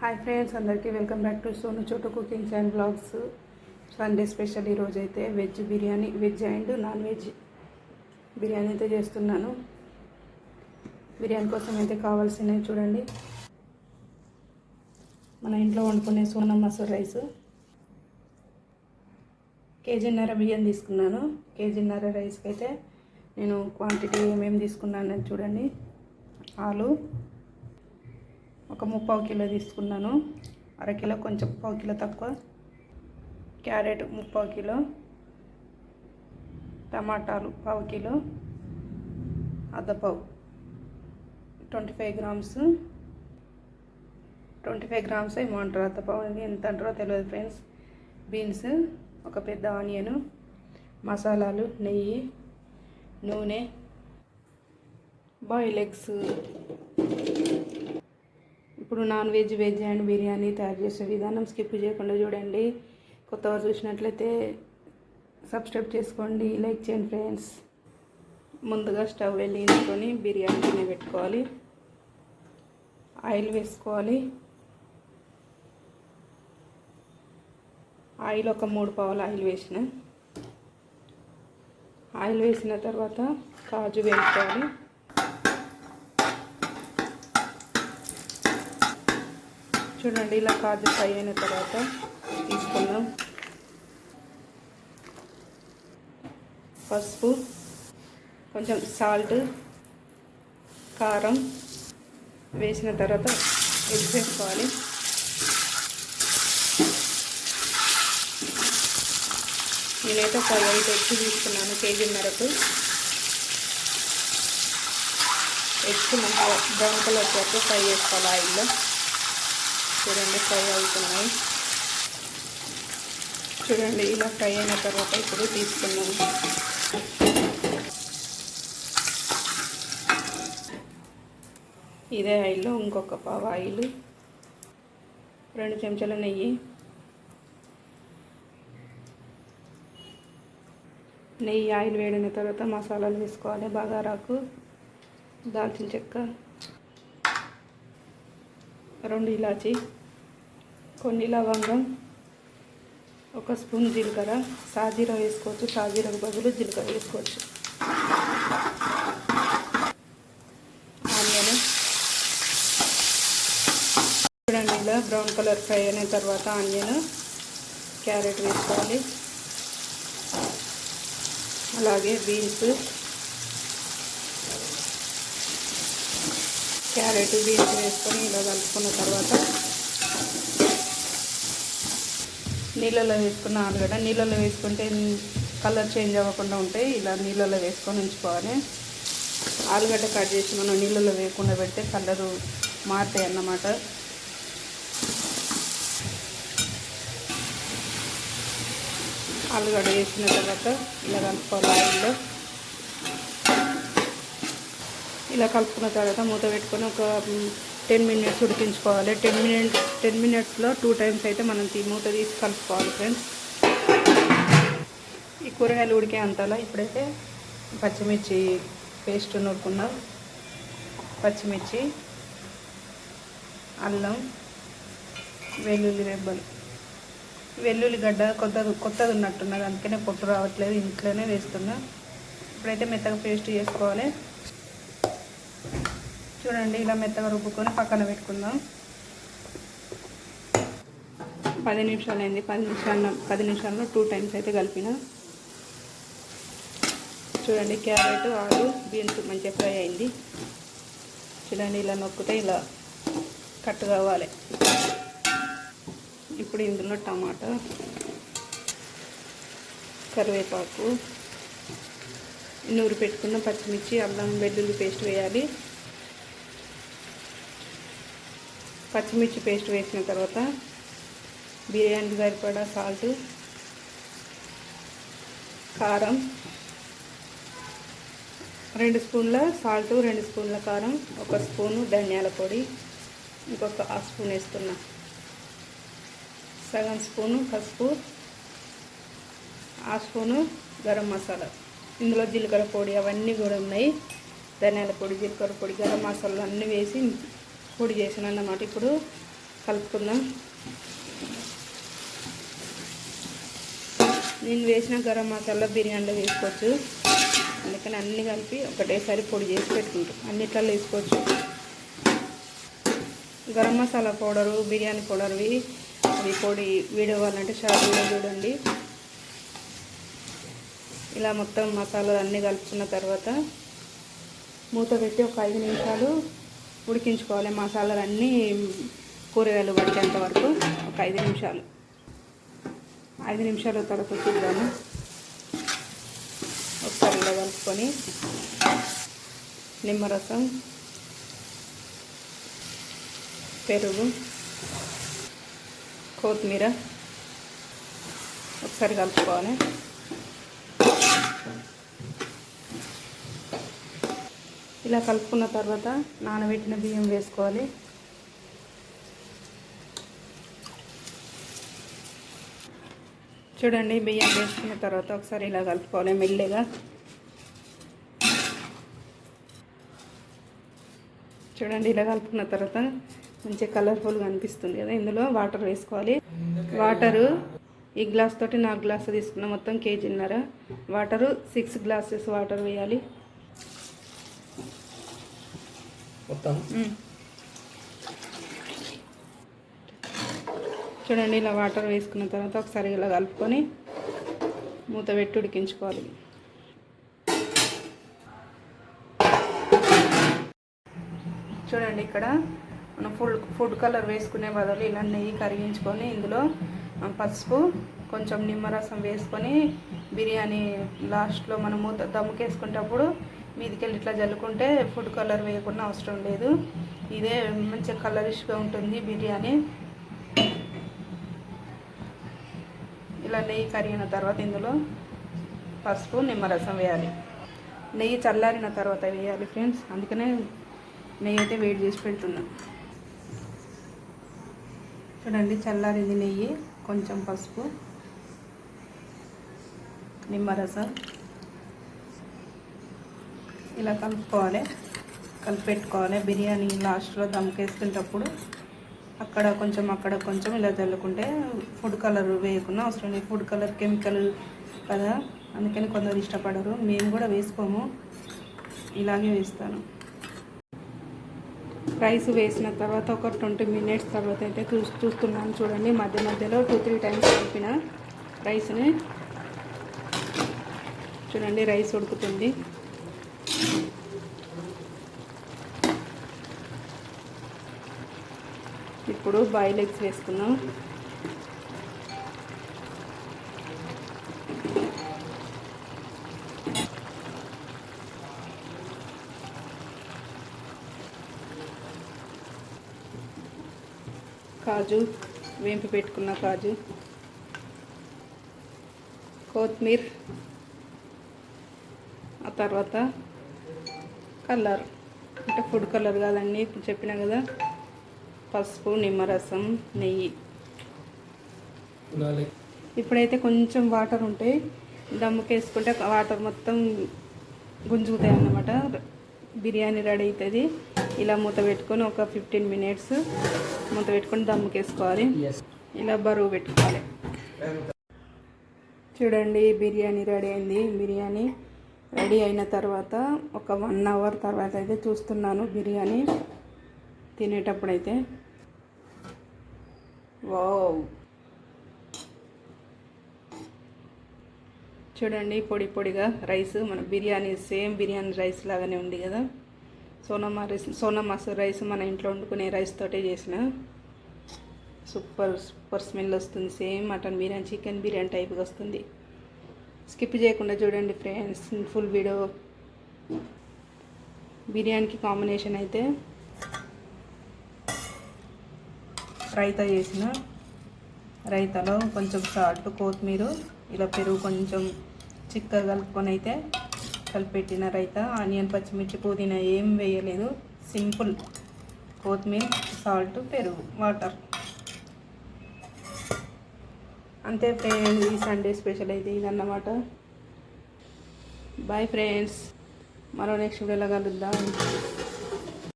Hi friends అందరికీ welcome back to Sonu Chotu cookings and blogs Sunday special ఈరోజు అయితే veg biryani veg and non veg biryani అయితే చేస్తున్నాను. బిర్యానీ కోసం అయితే కావాల్సినవి చూడండి. మన ఇంట్లో వండుకునే సోనా మసూర్ రైస్. కేజీన్నర బియ్యం తీసుకున్నాను. కేజీన్నర రైస్కి అయితే నేను క్వాంటిటీ ఏమేమి తీసుకున్నాను చూడండి. ఆలు ఒక ముప్పావు కిలో తీసుకున్నాను. అరకిలో కొంచెం పావు కిలో తక్కువ. క్యారెట్ ముప్పావు కిలో. టమాటాలు పావు kilo. అద్దపావు twenty five grams. Twenty five grams ఏమంటారు అద్దపావు అనేది ఎంత అంటారో తెలియదు ఫ్రెండ్స్. బీన్స్ ఒక పెద్ద ఆనియను మసాలాలు నెయ్యి నూనె బాయిల్ ఎగ్స్ ఇప్పుడు non veg veg and biryani తయారు చేసే విధానం స్కిప్ చేయకుండా చూడండి. కొత్తగా చూసినట్లయితే సబ్స్క్రైబ్ చేసుకోండి లైక్ చేయండి ఫ్రెండ్స్. ముందుగా స్టవ్ వెలిగించుకొని బిర్యానీ గిన్నె పెట్టుకోవాలి. ఆయిల్ వేసుకోవాలి. ఆయిల్ ఒక మూడు పావులు ఆయిల్ వేసిన. ఆయిల్ వేసిన తర్వాత కాజు వేసుకోవాలి చూడండి ఇలా కాజు ఫ్రై అయిన తర్వాత తీసుకుందాం పసుపు కొంచెం సాల్ట్ కారం వేసిన తర్వాత ఎగ్స్ వేసుకోవాలి. నేనైతే ఒక ఎయిట్ ఎగ్స్ తీసుకున్నాను కేజీన్నరకు. ఎగ్స్ మంచిగా బ్రౌన్ కలర్ వరకు ఫ్రై చేసుకోవాలి ఆయిల్లో. చూడండి ఫ్రై అవుతున్నాయి. చూడండి ఇలా ఫ్రై అయిన తర్వాత ఇప్పుడు తీసుకున్నాము ఇదే ఆయిల్లో ఇంకొక పావు ఆయిల్ రెండు చెంచాల నెయ్యి నెయ్యి ఆయిల్ వేడిన తర్వాత మసాలాలు వేసుకోవాలి బగారాకు దాల్చిన చెక్క రెండు ఇలాచి కొన్ని లవంగం ఒక స్పూన్ జీలకర్ర సాజీర వేసుకోవచ్చు. సాజీరకు బదులు జీలకర్ర వేసుకోవచ్చు. ఆనియన్. చూడండి ఇలా బ్రౌన్ కలర్ ఫ్రై అయిన తర్వాత ఆనియన్ క్యారెట్ వేసుకోవాలి. అలాగే బీన్స్. క్యారెట్ బీన్స్ వేసుకొని ఇలా కలుపుకున్న తర్వాత నీళ్ళలో వేసుకున్న ఆలుగడ్డ నీళ్ళలో వేసుకుంటే కలర్ చేంజ్ అవ్వకుండా ఉంటాయి. ఇలా నీళ్ళలో వేసుకొని ఉంచుకోవాలి. ఆలుగడ్డ కట్ చేసి మనం నీళ్ళలో వేయకుండా పెడితే కలరు మారుతాయి అన్నమాట. ఆలుగడ్డ వేసిన తర్వాత ఇలా కలుపుకోవాలి ఆయిల్లో ఇలా కలుపుకున్న తర్వాత మూత పెట్టుకొని ఒక టెన్ మినిట్స్ ఉడికించుకోవాలి. టెన్ మినిట్స్ టెన్ మినిట్స్లో టూ టైమ్స్ అయితే మనం మూత తీసి కలుపుకోవాలి ఫ్రెండ్స్. ఈ కూరగాయలు ఉడికే అంతలా ఇప్పుడైతే పచ్చిమిర్చి పేస్ట్ నూరుకుందాం. పచ్చిమిర్చి అల్లం వెల్లుల్లి రెబ్బలు. వెల్లుల్లి గడ్డ కొత్తది కొత్తది ఉన్నట్టున్నది. అందుకనే పొట్టు రావట్లేదు. ఇంట్లోనే వేస్తున్నా. ఇప్పుడైతే మెత్తగా పేస్ట్ చేసుకోవాలి. చూడండి ఇలా మెత్తగా రుబ్బుకొని పక్కన పెట్టుకుందాం. పది నిమిషాలు అయింది పది నిమిషాల్లో పది నిమిషాల్లో టూ టైమ్స్ అయితే కలిపిన. చూడండి క్యారెట్ ఆలు బీన్స్ మంచిగా ఫ్రై అయింది. చూడండి ఇలా నొక్కితే ఇలా కట్ కావాలి. ఇప్పుడు ఇందులో టమాటా కరివేపాకు నూరు పెట్టుకున్న పచ్చిమిర్చి అల్లం వెల్లుల్లి పేస్ట్ వేయాలి. పచ్చిమిర్చి పేస్ట్ వేసిన తర్వాత బిర్యానీకి సరిపడా సాల్ట్ కారం రెండు స్పూన్ల సాల్ట్ రెండు స్పూన్ల కారం ఒక స్పూను ధనియాల పొడి ఇంకొక హాఫ్ స్పూన్ వేస్తున్నా సగం స్పూను పసుపు హాఫ్ స్పూను గరం మసాలా. ఇందులో జీలకర్ర పొడి అవన్నీ కూడా ఉన్నాయి. ధనియాల పొడి జీలకర్ర పొడి గరం మసాలా అన్నీ వేసి పొడి చేసాను అన్నమాట ఇప్పుడు కలుపుకుందాం. నేను వేసిన గరం మసాలా బిర్యానీలో వేసుకోవచ్చు. అందుకని అన్నీ కలిపి ఒకటేసారి పొడి చేసి పెట్టుకుంటాం అన్నిట్లలో వేసుకోవచ్చు. గరం మసాలా పౌడరు బిర్యానీ పౌడర్వి అవి పొడి వీడియో షాపులో చూడండి. ఇలా మొత్తం మసాలాలు అన్నీ కలుపుకున్న తర్వాత మూత పెట్టి ఒక ఐదు నిమిషాలు ఉడికించుకోవాలి. మసాలాలు అన్నీ కూరగాయలు పట్టేంత వరకు ఒక ఐదు నిమిషాలు. ఐదు నిమిషాల తర్వాత చూద్దాము. ఒకసారి ఇలా కలుపుకొని నిమ్మరసం పెరుగు కొత్తిమీర ఒకసారి కలుపుకోవాలి. ఇలా కలుపుకున్న తర్వాత నానబెట్టిన బియ్యం వేసుకోవాలి. చూడండి బియ్యం వేసుకున్న తర్వాత ఒకసారి ఇలా కలుపుకోవాలి మెల్లిగా. చూడండి ఇలా కలుపుకున్న తర్వాత మంచిగా కలర్ఫుల్గా అనిపిస్తుంది కదా ఇందులో వాటర్ వేసుకోవాలి. వాటరు ఈ గ్లాస్ తోటి నాలుగు గ్లాస్ తీసుకున్న మొత్తం కేజీన్నర. వాటరు సిక్స్ గ్లాసెస్ వాటర్ వేయాలి. మొత్తం. చూడండి ఇలా వాటర్ వేసుకున్న తర్వాత ఒకసారి ఇలా కలుపుకొని మూత పెట్టి ఉడికించుకోవాలి. చూడండి ఇక్కడ మనం ఫుడ్ ఫుడ్ కలర్ వేసుకునే బదులు ఇలా నెయ్యి కరిగించుకొని ఇందులో పసుపు కొంచెం నిమ్మరసం వేసుకొని బిర్యానీ లాస్ట్లో మనం మూత దమ్ముకేసుకునేటప్పుడు మీదికెళ్ళి ఇట్లా జల్లుకుంటే ఫుడ్ కలర్ వేయకుండా అవసరం లేదు. ఇదే మంచి కలరిష్గా ఉంటుంది బిర్యానీ. ఇలా నెయ్యి కరిగిన తర్వాత ఇందులో పసుపు నిమ్మరసం వేయాలి. నెయ్యి చల్లారిన తర్వాత వేయాలి ఫ్రెండ్స్. అందుకనే నెయ్యి అయితే వేడి చేసి పెడుతున్నాం. చూడండి చల్లారింది నెయ్యి. కొంచెం పసుపు నిమ్మరసం. ఇలా కలుపుకోవాలి. కలిపెట్టుకోవాలి. బిర్యానీ లాస్ట్లో దమ్కేసుకునేటప్పుడు అక్కడ కొంచెం అక్కడ కొంచెం ఇలా చల్లుకుంటే ఫుడ్ కలర్ వేయకుండా అవసరం లేదు. ఫుడ్ కలర్ కెమికల్ కదా అందుకని కొందరు ఇష్టపడరు. మేము కూడా వేసుకోము. ఇలాగే వేస్తాను. రైస్ వేసిన తర్వాత ఒక ట్వంటీ మినిట్స్ తర్వాత అయితే చూ చూస్తున్నాను చూడండి. మధ్య మధ్యలో టూ త్రీ టైమ్స్ కలిపిన రైస్ని చూడండి రైస్ ఉడుకుతుంది. ఇప్పుడు బాయిల్ ఎగ్స్ వేసుకుందాం. కాజు వేంపి పెట్టుకున్న కాజు. కొత్తిమీర. ఆ తర్వాత కలర్. అంటే ఫుడ్ కలర్ కాదండి ఇప్పుడు చెప్పినా కదా. పసుపు నిమ్మరసం నెయ్యి. ఇప్పుడైతే కొంచెం వాటర్ ఉంటాయి దమ్ముకి వేసుకుంటే వాటర్ మొత్తం గుంజుకుతాయి అన్నమాట. బిర్యానీ రెడీ అవుతుంది. ఇలా మూత పెట్టుకొని ఒక ఫిఫ్టీన్ మినిట్స్ మూత పెట్టుకొని దమ్ముకి వేసుకోవాలి ఎస్ ఇలా బరువు పెట్టుకోవాలి. చూడండి బిర్యానీ రెడీ అయింది. బిర్యానీ రెడీ అయిన తర్వాత ఒక వన్ అవర్ తర్వాత అయితే చూస్తున్నాను బిర్యానీ తినేటప్పుడు అయితే వావ్. చూడండి పొడి పొడిగా రైస్ మన బిర్యానీ సేమ్ బిర్యానీ రైస్ లాగానే ఉంది కదా. సోనా రైస్ సోనా మసూర్ రైస్ మన ఇంట్లో వండుకునే రైస్ తోటే చేసిన. సూపర్ సూపర్ స్మెల్ వస్తుంది. Same mutton biryani chicken biryani టైప్గా వస్తుంది. స్కిప్ చేయకుండా చూడండి ఫ్రెండ్స్ ఫుల్ వీడియో. బిర్యానీకి కాంబినేషన్ అయితే రైతా చేసిన రైతాలో కొంచెం సాల్ట్ కొత్తిమీర ఇలా పెరుగు కొంచెం చిక్కగా కలుపుకొని అయితే కలిపెట్టిన రైతా. ఆనియన్ పచ్చిమిర్చి పుదీనా ఏం వేయలేదు. సింపుల్ కొత్తిమీర సాల్ట్ పెరుగు వాటర్. అంతే ఫ్రెండ్స్ ఈ సండే స్పెషల్ అయితే ఇదన్నమాట. Bye friends. మరో నెక్స్ట్ వీడియోలో కలుద్దాం.